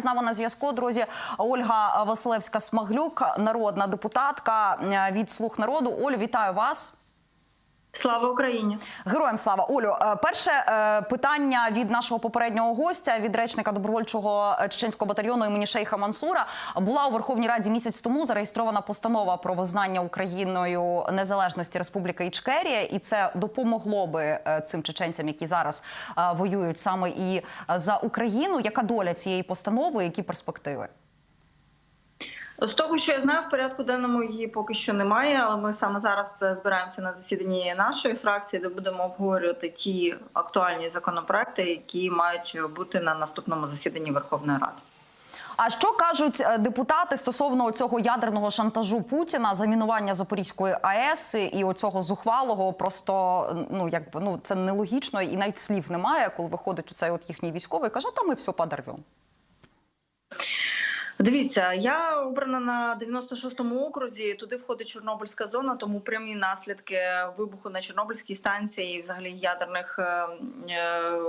З нами на зв'язку, друзі, Ольга Василевська Смаглюк, народна депутатка е, від слуг народу. Олю, вітаю вас. Слава Україні! Героям слава Олю. е, Перше е, питання від нашого попереднього гостя, від речника добровольчого е, чеченського батальйону імені Шейха Мансура. Була у Верховній Раді місяць тому зареєстрована постанова про визнання Україною незалежності Республіки Ічкерія, і це допомогло би цим чеченцям, які зараз воюють саме і за Україну. Яка доля цієї постанови? Які перспективи? З того, що я знаю, в порядку денному її поки що немає, але ми саме зараз е, збираємося на засіданні нашої фракції, де будемо обговорювати ті актуальні законопроекти, які мають бути на наступному засіданні Верховної Ради. А що кажуть е, депутати стосовно цього ядерного шантажу Путіна, замінування Запорізької АЕС і оцього зухвалого? Просто ну якби ну це нелогічно і навіть слів немає, коли виходить оцей от їхній військовий каже, та ми все подорвемо. Дивіться, я обрана на 96-му окрузі. Туди входить Чорнобильська зона, тому прямі наслідки вибуху на Чорнобильській станції, і взагалі ядерних е, е,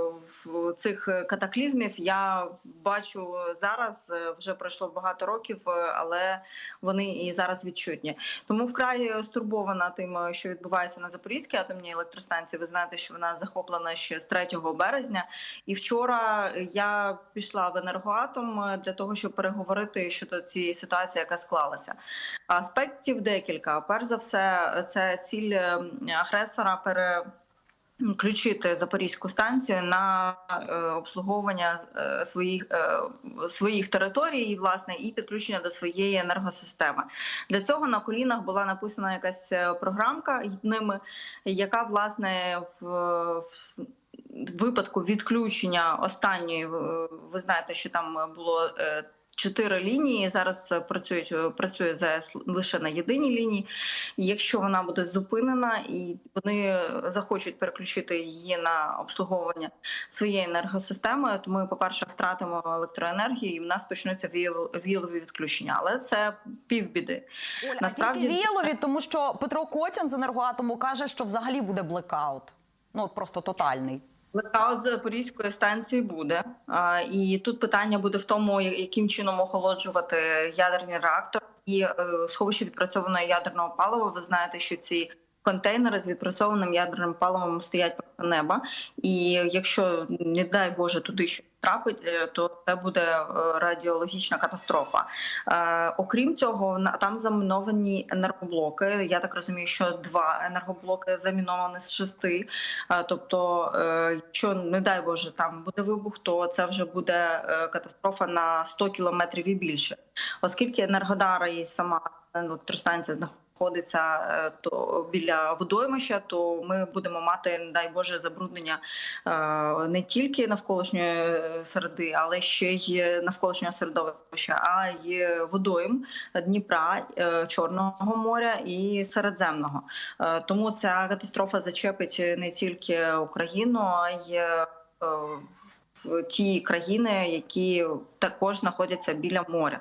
цих катаклізмів. Я бачу зараз. е, Вже пройшло багато років, е, але вони і зараз відчутні. Тому вкрай стурбована тим, е, що відбувається на Запорізькій атомній електростанції. Ви знаєте, що вона захоплена ще з 3 березня. І вчора я пішла в енергоатом е, для того, щоб переговорити щодо цієї ситуації, яка склалася. Аспектів декілька. Перш за все, це ціль е, агресора пере. Включити Запорізьку станцію на е, обслуговування е, своїх е, своїх територій, власне, і підключення до своєї енергосистеми. Для цього на колінах була написана якась програмка ними, яка власне в, випадку відключення останньої, ви знаєте, що там було. Е, Чотири лінії зараз працюють е, працює ЗС лише на єдиній лінії. Якщо вона буде зупинена і вони захочуть переключити її на обслуговування своєї енергосистеми, то ми, по-перше, втратимо електроенергію, і в нас почнуться віял- віялові відключення. Але це півбіди. Оля, Насправді- а тільки віялові, тому що Петро Котян з енергоатому каже, що взагалі буде блекаут. Ну от просто тотальний. Блекаут Запорізької станції буде, і тут питання буде в тому, яким чином охолоджувати ядерний реактор і е, сховище відпрацьованого ядерного палива. Ви знаєте, що ці контейнери з відпрацьованим ядерним паливом стоять проти неба. І якщо не дай Боже туди щось трапить, е, то це буде е, радіологічна катастрофа. Е, окрім цього, там заміновані енергоблоки. Я так розумію, що два енергоблоки заміновані з шести. Тобто, якщо не дай Боже там буде вибух, то це вже буде катастрофа на 100 кілометрів і більше, оскільки Енергодара і сама електростанція знаходиться е, то біля водоймища, то ми будемо мати, дай Боже, забруднення е, не тільки навколишньої е, середи, але ще й навколишнього середовища, а й водойм Дніпра, Чорного моря і Середземного. Тому ця катастрофа зачепить не тільки Україну, а й ті країни, які також знаходяться біля моря.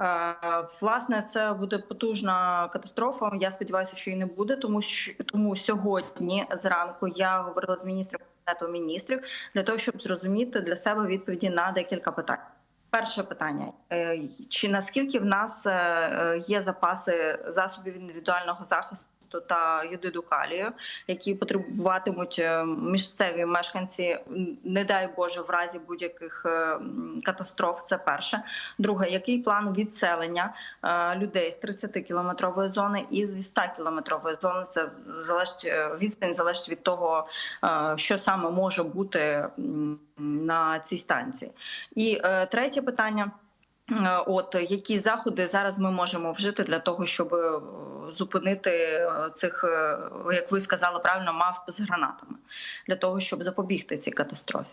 Е, Власне, це буде потужна катастрофа. Я сподіваюся, що її не буде, тому що тому сьогодні зранку я говорила з міністром міністрів для того, щоб зрозуміти для себе відповіді на декілька питань. Перше питання: Е, чи наскільки в нас е, е, є запаси засобів індивідуального захисту та йодиду калію, які потребуватимуть місцеві мешканці, не дай Боже, в разі будь-яких катастроф? Це перше. Друге, який план відселення людей з 30 кілометрової зони і зі 100 кілометрової зони? Це залежить відстань залежить від того, що саме може бути на цій станції. І е, третє питання. Е, От які заходи зараз ми можемо вжити для того, щоб е, зупинити е, цих, як ви сказали правильно, мавп з гранатами для того, щоб запобігти цій катастрофі.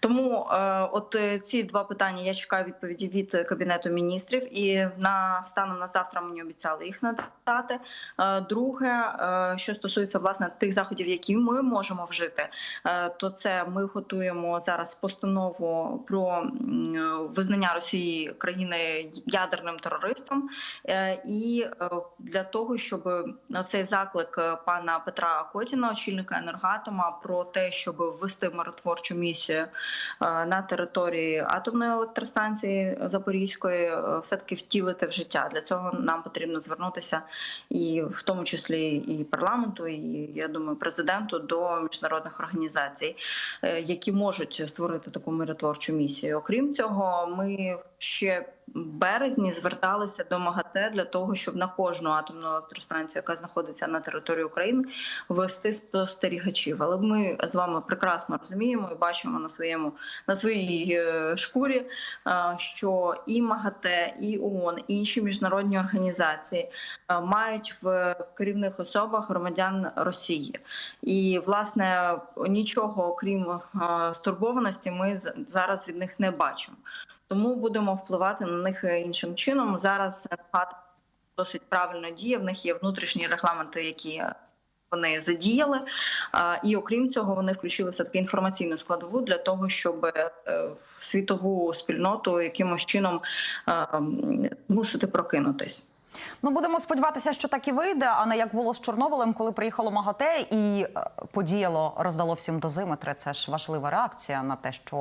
Тому от ці два питання я чекаю відповіді від кабінету міністрів, і на станом на завтра мені обіцяли їх надати. Друге, що стосується власне тих заходів, які ми можемо вжити, то це ми готуємо зараз постанову про визнання Росії країною України ядерним терористом, Е, і е, для того, щоб цей заклик е, пана Петра Котіна, очільника енергатома, про те, щоб ввести миротворчу місію е, на території атомної електростанції Запорізької, е, все таки втілити в життя. Для цього нам потрібно звернутися і в тому числі і парламенту, і я думаю, президенту до міжнародних організацій, е, які можуть створити таку миротворчу місію. Окрім цього, ми ще в березні зверталися до МАГАТЕ для того, щоб на кожну атомну електростанцію, яка знаходиться на території України, ввести спостерігачів. Але ми з вами прекрасно розуміємо і бачимо на своєму на своїй е, шкурі, е, що і МАГАТЕ, і ООН, і інші міжнародні організації е, мають в керівних особах громадян Росії, і власне нічого окрім стурбованості, ми зараз від них не бачимо. Тому будемо впливати на них е, іншим чином. Зараз НФАТ досить правильно діє. В них є внутрішні регламенти, які е, вони задіяли. І окрім цього, вони включили все таки інформаційну складову для того, щоб е, світову спільноту якимось чином е, змусити прокинутись. Ну будемо сподіватися, що так і вийде, а не як було з Чорнобилем, коли приїхало МАГАТЕ і е, подіяло, роздало всім дозиметри. Це ж важлива реакція на те, що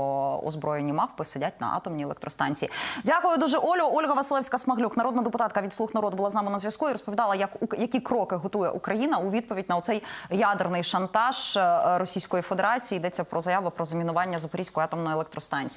озброєні мавпи сидять на атомній електростанції. Дякую дуже, Олю. Ольга Василевська Смаглюк, народна депутатка від слуг народу, була з нами на зв'язку і розповідала, як які кроки готує Україна у відповідь на оцей ядерний шантаж е, Російської Федерації. Йдеться про заяву про замінування Запорізької атомної електростанції.